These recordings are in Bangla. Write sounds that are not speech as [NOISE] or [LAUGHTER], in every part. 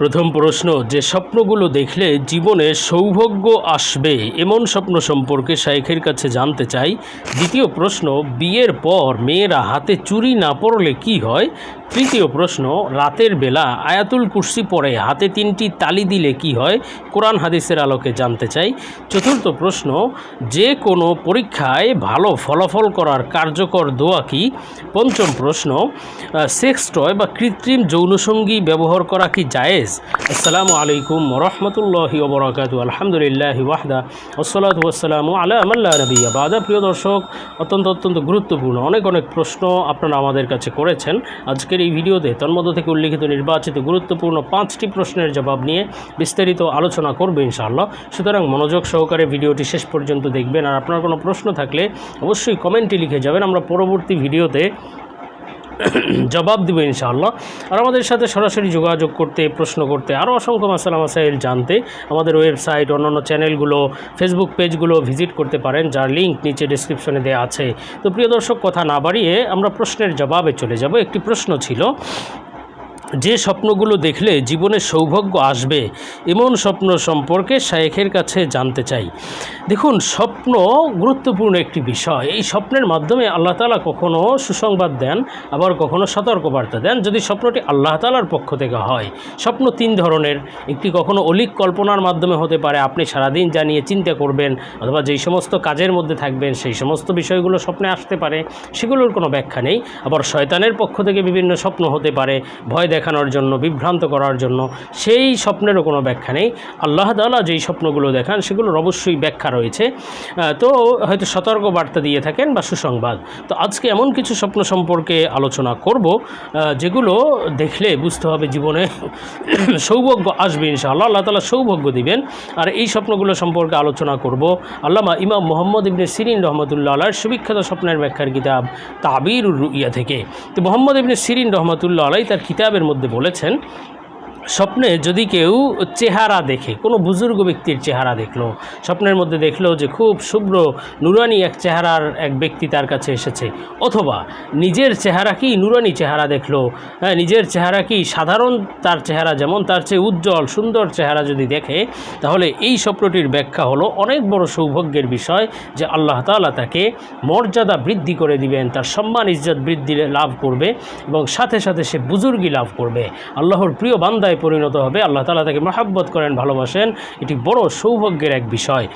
প্রথম প্রশ্ন, যে স্বপ্নগুলো দেখলে জীবনে সৌভাগ্য আসবে এমন স্বপ্ন সম্পর্কে শাইখের কাছে জানতে চাই। দ্বিতীয় প্রশ্ন, বিয়ের পর মেয়েরা হাতে চুরি না পড়লে কি হয়? তৃতীয় প্রশ্ন, রাতের বেলা আয়াতুল কুরসি পরে হাতে তিনটি তালি দিলে কি হয়? কোরআন হাদিসের আলোকে জানতে চাই। চতুর্থ প্রশ্ন, যে কোনো পরীক্ষায় ভালো ফলাফল করার কার্যকর দোয়া কি? পঞ্চম প্রশ্ন সেক্স টয় বা কৃত্রিম যৌনসঙ্গী ব্যবহার করা কি জায়েজ? আসসালামু আলাইকুম রহমতুল্লাহি ওবরাকাতু আলহামদুলিল্লাহ ওয়াহদা। ওসলাত ওয়াসালামু আলা আমাল্লা নবিয়া বাদা। প্রিয় দর্শক, অত্যন্ত অত্যন্ত গুরুত্বপূর্ণ অনেক অনেক প্রশ্ন আপনারা আমাদের কাছে করেছেন। আজকের এই ভিডিওতে তন্মধ্য থেকে উল্লিখিত নির্বাচিত গুরুত্বপূর্ণ পাঁচটি প্রশ্নের জবাব নিয়ে বিস্তারিত আলোচনা করবে ইনশাআল্লাহ। সুতরাং মনোযোগ সহকারে ভিডিওটি শেষ পর্যন্ত দেখবেন। আর আপনার কোনো প্রশ্ন থাকলে অবশ্যই কমেন্টে লিখে যাবেন। আমরা পরবর্তী ভিডিওতে জবাব দেবো ইনশাআল্লাহ। আর আমাদের সাথে সরাসরি যোগাযোগ করতে, প্রশ্ন করতে আরও অসংখ্য মাসালা মাসাইল জানতে আমাদের ওয়েবসাইট, অন্যান্য চ্যানেলগুলো, ফেসবুক পেজগুলো ভিজিট করতে পারেন, যার লিঙ্ক নিচে ডিসক্রিপশনে দেওয়া আছে। তো প্রিয় দর্শক, কথা না বাড়িয়ে আমরা প্রশ্নের জবাবে চলে যাব। একটি প্রশ্ন ছিল যে স্বপ্নগুলো দেখলে জীবনে সৌভাগ্য আসবে, এমন স্বপ্ন সম্পর্কে শায়েখের কাছে জানতে চাই। দেখুন, স্বপ্ন গুরুত্বপূর্ণ একটি বিষয়। এই স্বপ্নের মাধ্যমে আল্লাহ তালা কখনও সুসংবাদ দেন, আবার কখনও সতর্কবার্তা দেন। যদি স্বপ্নটি আল্লাহ তালার পক্ষ থেকে হয়, স্বপ্ন তিন ধরনের। একটি কখনো অলিক কল্পনার মাধ্যমে হতে পারে, আপনি সারাদিন জানিয়ে চিন্তা করবেন, অথবা যেই সমস্ত কাজের মধ্যে থাকবেন, সেই সমস্ত বিষয়গুলো স্বপ্নে আসতে পারে, সেগুলোর কোনো ব্যাখ্যা নেই। আবার শয়তানের পক্ষ থেকে বিভিন্ন স্বপ্ন হতে পারে, ভয় দেখানোর জন্য, বিভ্রান্ত করার জন্য, সেই স্বপ্নেরও কোনো ব্যাখ্যা নেই। আল্লাহ তালা যেই স্বপ্নগুলো দেখান, সেগুলোর অবশ্যই ব্যাখ্যা রয়েছে। তো হয়তো সতর্ক বার্তা দিয়ে থাকেন বা সুসংবাদ। তো আজকে এমন কিছু স্বপ্ন সম্পর্কে আলোচনা করব যেগুলো দেখলে বুঝতে হবে জীবনে [COUGHS] সৌভাগ্য আসবে ইনশাআল্লাহ। আল্লাহ তালা সৌভাগ্য দিবেন। আর এই স্বপ্নগুলো সম্পর্কে আলোচনা করব আল্লামা ইমাম মোহাম্মদ ইবনে সিরিন রহমতুল্লাহ আলার সুবিখ্যাত স্বপ্নের ব্যাখ্যার কিতাব তাবির রুইয়া থেকে। তো মোহাম্মদ ইবনে সিরিন রহমতুল্লাহ আলাই তার কিতাবের মধ্যে বলেছেন স্বপ্নে যদি কেউ চেহারা দেখে, কোনো বুজুর্গ ব্যক্তির চেহারা দেখল, স্বপ্নের মধ্যে দেখল যে খুব শুভ্র, নুরানি এক চেহারার এক ব্যক্তি তার কাছে এসেছে, অথবা নিজের চেহারা কি নুরানি চেহারা দেখল? হ্যাঁ নিজের চেহারা কি সাধারণ তার চেহারা যেমন, তার চেয়ে উজ্জ্বল, সুন্দর চেহারা যদি দেখে, তাহলে এই স্বপ্নটির ব্যাখ্যা হলো অনেক বড় সৌভাগ্যের বিষয় যে আল্লাহ তাআলা তাকে মর্যাদা বৃদ্ধি করে দিবেন, তার সম্মান, ইজ্জত বৃদ্ধি লাভ করবে এবং সাথে সাথে সে বুজুর্গি লাভ করবে। আল্লাহর প্রিয় বান্দায় পরিণত হবে। আল্লাহ তালা তাকে মহাব্বত করেন, ভালোবাসেন। এটি বড় সৌভাগ্যের এক বিষয়।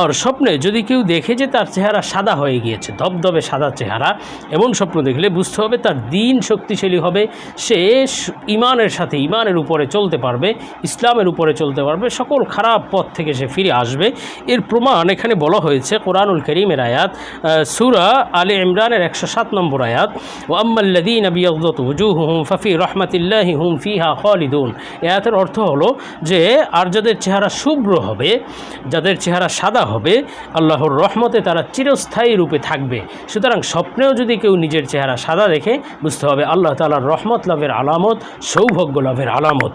আর স্বপ্নে যদি কেউ দেখে যে তার চেহারা সাদা হয়ে গিয়েছে, ধবধবে সাদা চেহারা, এমন স্বপ্ন দেখলে বুঝতে হবে তার দিন শক্তিশালী হবে। সে ইমানের সাথে ইমানের উপরে চলতে পারবে, ইসলামের উপরে চলতে পারবে, সকল খারাপ পথ থেকে সে ফিরে আসবে। এর প্রমাণ এখানে বলা হয়েছে কোরআনুল করিমের আয়াত সূরা আলে ইমরানের একশো সাত নম্বর আয়াত ও আম্মাল্লাদিন আবিয়াদত হুম ফাফি রহমাতিল্লাহি হুম ফিহা খালিদুন। এ আয়াতের অর্থ হলো যে, আর যাদের চেহারা শুভ্র হবে, যাদের চেহারা সাদা হবে, আল্লাহর রহমতে তারা চিরস্থায়ী রূপে থাকবে। সুতরাং স্বপ্নেও যদি কেউ নিজের চেহারা সাদা দেখে, বুঝতে হবে আল্লাহ তালার রহমত লাভের আলামত, সৌভাগ্য লাভের আলামত।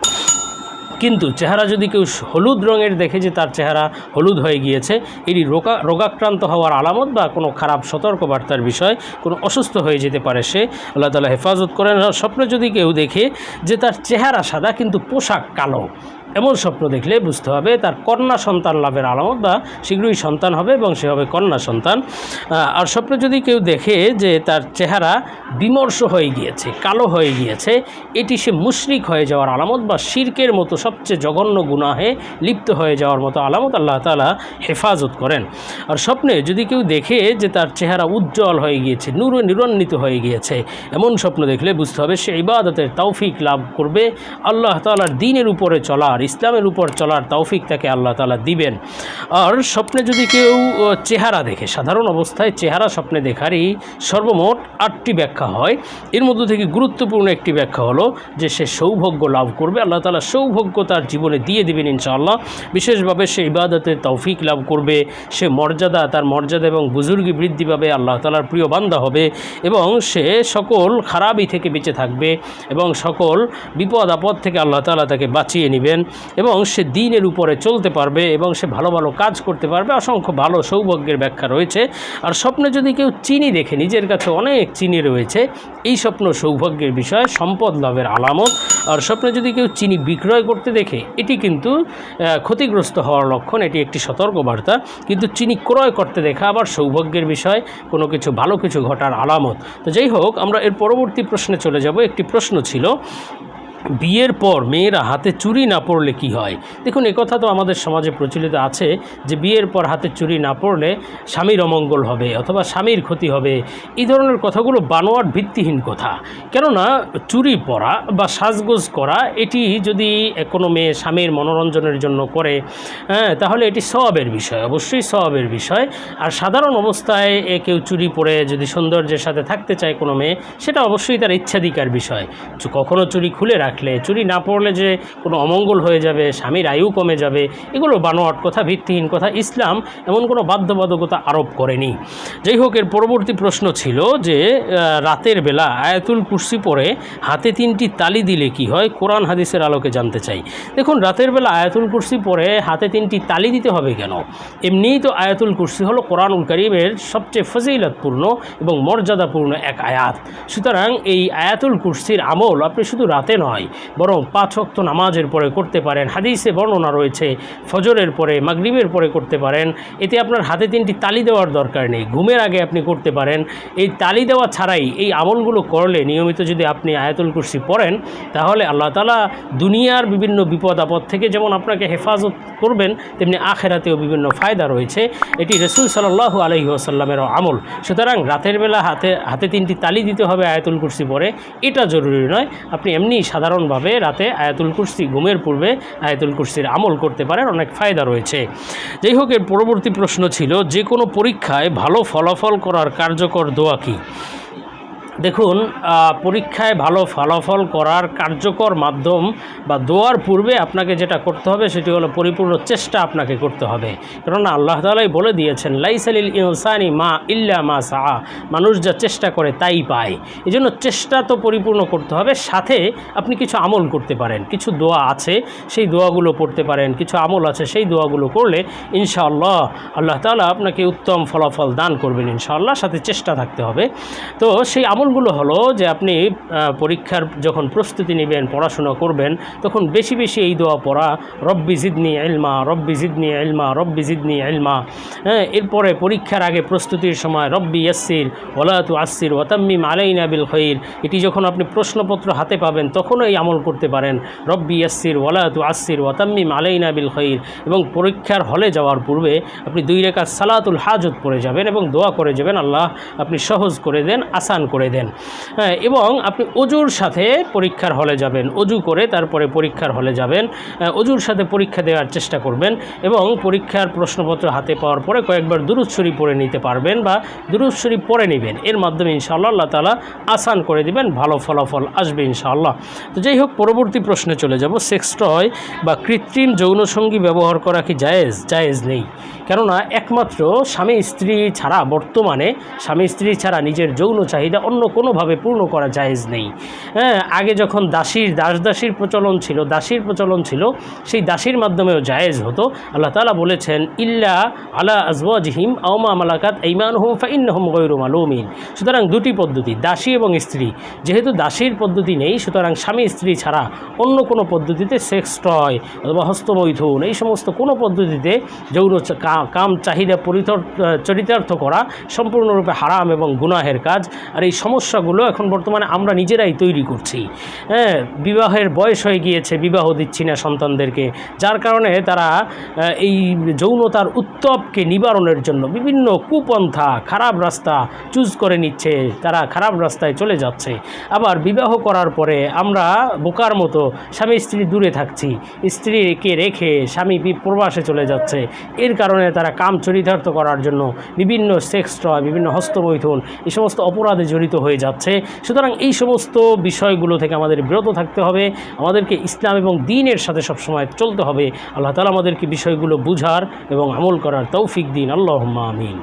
কিন্তু চেহারা যদি কেউ হলুদ রঙের দেখে যে তার চেহারা হলুদ হয়ে গিয়েছে এটি রোগা, রোগাক্রান্ত হওয়ার আলামত বা কোনো খারাপ সতর্কবার্তার বিষয়, কোনো অসুস্থ হয়ে যেতে পারে সে, আল্লাহ তালা হেফাজত করেন। স্বপ্নে যদি কেউ দেখে যে তার চেহারা সাদা কিন্তু পোশাক কালো এমন স্বপ্ন দেখলে বুঝতে হবে তার কন্যা সন্তান লাভের আলামত বা শীঘ্রই সন্তান হবে এবং সে হবে কন্যা সন্তান। আর স্বপ্নে যদি কেউ দেখে যে তার চেহারা বিমর্ষ হয়ে গিয়েছে, কালো হয়ে গিয়েছে, এটি সে মুশরিক হয়ে যাওয়ার আলামত বা শির্কের মতো সবচেয়ে জঘন্য গুনাহে লিপ্ত হয়ে যাওয়ার মতো আলামত আল্লাহ তালা হেফাজত করেন। আর স্বপ্নে যদি কেউ দেখে যে তার চেহারা উজ্জ্বল হয়ে গিয়েছে, নূর নিরন্বিত হয়ে গিয়েছে, এমন স্বপ্ন দেখলে বুঝতে হবে সে ইবাদতের তৌফিক লাভ করবে। আল্লাহ তালার দিনের উপরে চলার ইসলামের উপর চলার তৌফিক তাকে আল্লাহ তালা দিবেন। আর স্বপ্নে যদি কেউ চেহারা দেখে, সাধারণ অবস্থায় চেহারা স্বপ্নে দেখারই সর্বমোট আটটি ব্যাখ্যা হয়। এর মধ্য থেকে গুরুত্বপূর্ণ একটি ব্যাখ্যা হলো যে সে সৌভাগ্য লাভ করবে। আল্লাহ তালা সৌভাগ্য তার জীবনে দিয়ে দেবেন ইনশাআল্লাহ। বিশেষভাবে সে ইবাদতের তৌফিক লাভ করবে। সে মর্যাদা, তার মর্যাদা এবং বুজুর্গি বৃদ্ধি পাবে, আল্লাহ তালার প্রিয় বান্দা হবে এবং সে সকল খারাপই থেকে বেঁচে থাকবে এবং সকল বিপদ আপদ থেকে আল্লাহ তালা তাকে বাঁচিয়ে নেবেন। এবং সে দিনের উপরে চলতে পারবে এবং সে ভালো ভালো কাজ করতে পারবে। অসংখ্য ভালো সৌভাগ্যের ব্যাখ্যা রয়েছে। আর স্বপ্নে যদি কেউ চিনি দেখে, নিজের কাছে অনেক চিনি রয়েছে, এই স্বপ্ন সৌভাগ্যের বিষয়, সম্পদ লাভের আলামত। আর স্বপ্নে যদি কেউ চিনি বিক্রয় করতে দেখে, এটি কিন্তু ক্ষতিগ্রস্ত হওয়ার লক্ষণ, এটি একটি সতর্কবার্তা। কিন্তু চিনি ক্রয় করতে দেখা আবার সৌভাগ্যের বিষয়, কোনো কিছু ভালো কিছু ঘটার আলামত। তো যাই হোক, আমরা এর পরবর্তী প্রশ্নে চলে যাব। একটি প্রশ্ন ছিল বিয়ের পর মেয়েরা হাতে চুরি না পড়লে কি হয়? দেখুন কথা তো আমাদের সমাজে প্রচলিত আছে যে বিয়ের পর হাতে চুরি না পড়লে স্বামীর অমঙ্গল হবে অথবা স্বামীর ক্ষতি হবে। এই ধরনের কথাগুলো বানোয়ার ভিত্তিহীন কথা। কেননা চুরি পরা বা সাজগোজ করা, এটি যদি কোনো মেয়ে স্বামীর মনোরঞ্জনের জন্য করে হ্যাঁ তাহলে এটি সবের বিষয়, অবশ্যই সবের বিষয়। আর সাধারণ অবস্থায় এ কেউ চুরি পরে যদি সৌন্দর্যের সাথে থাকতে চায় কোনো মেয়ে, সেটা অবশ্যই তার ইচ্ছাধিকার বিষয়। চু- কখনো চুরি খুলে রাখলে চুরি না পড়লে যে কোনো অমঙ্গল হয়ে যাবে, স্বামীর আয়ু কমে যাবে, এগুলো বানোয়াট, কথা ভিত্তিহীন, কথা ইসলাম, এমন কোনো বাধ্যবাধকতা আরোপ করেনি। যাই হোক, এর পরবর্তী প্রশ্ন ছিল যে রাতের বেলা আয়াতুল কুরসি পরে হাতে তিনটি তালি দিলে কি হয়? কোরআন হাদিসের আলোকে জানতে চাই। দেখুন, রাতের বেলা আয়াতুল কুরসি পরে হাতে তিনটি তালি দিতে হবে কেন? এমনিই তো আয়াতুল কুরসি হলো কোরআনুল করিমের সবচেয়ে ফজিলতপূর্ণ এবং মর্যাদাপূর্ণ এক আয়াত। সুতরাং এই আয়াতুল কুরসির আমল আপনি শুধু রাতে নয় বরং পাঁচ ওয়াক্ত নামাজের পরে করতে পারেন, হাদিসে বর্ণনা রয়েছে, ফজরের পরে, মাগরিবের পরে করতে পারেন। এতে আপনার হাতে তিনটি তালি দেওয়ার দরকার নেই। ঘুমের আগে আপনি করতে পারেন। এই তালি দেওয়া ছাড়াই এই আমলগুলো করলে নিয়মিত যদি আপনি আয়াতুল কুরসি পড়েন, তাহলে আল্লাহ তালা দুনিয়ার বিভিন্ন বিপদ আপদ থেকে যেমন আপনাকে হেফাজত করবেন, তেমনি আখেরাতেও বিভিন্ন ফায়দা রয়েছে। এটি রসুল সাল্লাহ আলহি আসাল্লামেরও আমল। সুতরাং রাতের বেলা হাতে হাতে তিনটি তালি দিতে হবে আয়াতুল কুরসি পরে এটা জরুরি নয়। আপনি এমনি সাধারণভাবে রাতে আয়াতুল কুরসি, ঘুমের পূর্বে আয়াতুল কুরসির আমল করতে পারেন অনেক ফায়দা রয়েছে। যাই হোক, এর পরবর্তী প্রশ্ন ছিল, যে কোনো পরীক্ষায় ভালো ফলাফল করার কার্যকর দোয়া কী? দেখুন পরীক্ষায় ভালো ফলাফল করার কার্যকর মাধ্যম বা দোয়ার পূর্বে আপনাকে যেটা করতে হবে সেটি হলো পরিপূর্ণ চেষ্টা আপনাকে করতে হবে। কেননা আল্লাহ তালাই বলে দিয়েছেন লাইসালিল ইনসানি মা ইল্লা মা সাহা মানুষ যা চেষ্টা করে তাই পায়। এই জন্য চেষ্টা তো পরিপূর্ণ করতে হবে, সাথে আপনি কিছু আমল করতে পারেন। কিছু দোয়া আছে, সেই দোয়াগুলো পড়তে পারেন। কিছু আমল আছে, সেই দোয়াগুলো করলে ইনশাআল্লাহ আল্লাহ তালা আপনাকে উত্তম ফলাফল দান করবেন ইনশাআল্লাহ, সাথে চেষ্টা থাকতে হবে। তো সেই আমলগুলো হলো যে আপনি পরীক্ষার যখন প্রস্তুতি নেবেন, পড়াশোনা করবেন, তখন বেশি বেশি এই দোয়া পড়া, রব্বি জিদনি এলমা রব্বি জিদনি এলমা রব্বি জিদনি এলমা হ্যাঁ এরপরে পরীক্ষার আগে প্রস্তুতির সময়, রব্বি ইয়াসির ওলাতু আসির ওয়াতাম্মিম আলাইনা বিল খৈর। এটি যখন আপনি প্রশ্নপত্র হাতে পাবেন, তখনও এই আমল করতে পারেন, রব্বি ইয়াসির ওলাতু আসির ওয়াতাম্মিম আলাইনা বিল খৈর। এবং পরীক্ষার হলে যাওয়ার পূর্বে আপনি দুই রেখা সালাতুল হাজত পড়ে যাবেন এবং দোয়া করে যাবেন, আল্লাহ, আপনি সহজ করে দেন, আসান করে দেন। হ্যাঁ এবং আপনি অজুর সাথে পরীক্ষার হলে যাবেন। অজু করে তারপরে পরীক্ষার হলে যাবেন। অজুর সাথে পরীক্ষা দেওয়ার চেষ্টা করবেন এবং পরীক্ষার প্রশ্নপত্র হাতে পাওয়ার পরে কয়েকবার দুরুৎসরি পড়ে নিতে পারবেন বা দুরুৎসরি পড়ে নেবেন। এর মাধ্যমে ইনশাআল্লাহ আল্লাহ তালা আসান করে দিবেন, ভালো ফলাফল আসবে ইনশাআল্লাহ। তো যাই হোক, পরবর্তী প্রশ্নে চলে যাব। সেক্স টয় বা কৃত্রিম যৌনসঙ্গী ব্যবহার করা কি জায়েজ? জায়েজ নেই। কেননা একমাত্র স্বামী স্ত্রী ছাড়া, বর্তমানে স্বামী স্ত্রী ছাড়া নিজের যৌন চাহিদা অন্য কোনোভাবে পূর্ণ করা জায়েজ নেই। হ্যাঁ আগে যখন দাসীর, দাস দাসীর প্রচলন ছিল, দাসীর প্রচলন ছিল, সেই দাসীর মাধ্যমেও জায়েজ হতো। আল্লাহ তালা বলেছেন, ইল্লা আলা আজওয়াজহিম আওমা মালাকাত ইমান হুম ফাইন হুম গৈরু মালুমিন। সুতরাং দুটি পদ্ধতি, দাসী এবং স্ত্রী। যেহেতু দাসীর পদ্ধতি নেই, সুতরাং স্বামী স্ত্রী ছাড়া অন্য কোনো পদ্ধতিতে সেক্স টয় অথবা হস্তমৈথুন, এই সমস্ত কোনো পদ্ধতিতে যৌন কাম, চাহিদা পরিতর, চরিতার্থ করা সম্পূর্ণরূপে হারাম এবং গুনাহের কাজ। আর এই সমস্যাগুলো এখন বর্তমানে আমরা নিজেরাই তৈরি করছি। হ্যাঁ বিবাহের বয়স হয়ে গিয়েছে, বিবাহ দিচ্ছি না সন্তানদেরকে। যার কারণে তারা এই যৌনতার উত্তপকে নিবারণের জন্য বিভিন্ন কুপন্থা, খারাপ রাস্তা চুজ করে নিচ্ছে। তারা খারাপ রাস্তায় চলে যাচ্ছে। আবার বিবাহ করার পরে আমরা বোকার মতো স্বামী স্ত্রী দূরে থাকছি। স্ত্রীকে রেখে স্বামী প্রবাসে চলে যাচ্ছে। এর কারণে তারা কাম চরিতার্থ করার জন্য বিভিন্ন সেক্স টয় বিভিন্ন হস্তবৈথন এই সমস্ত অপরাধে জড়িত হয়ে যাচ্ছে। সুতরাং এই সমস্ত বিষয়গুলো থেকে আমাদের বিরত থাকতে হবে। আমাদেরকে ইসলাম এবং দিনের সাথে সবসময় চলতে হবে। আল্লাহ তালা আমাদেরকে বিষয়গুলো বুঝার এবং আমল করার তৌফিক দিন। আল্লাহ আমিন।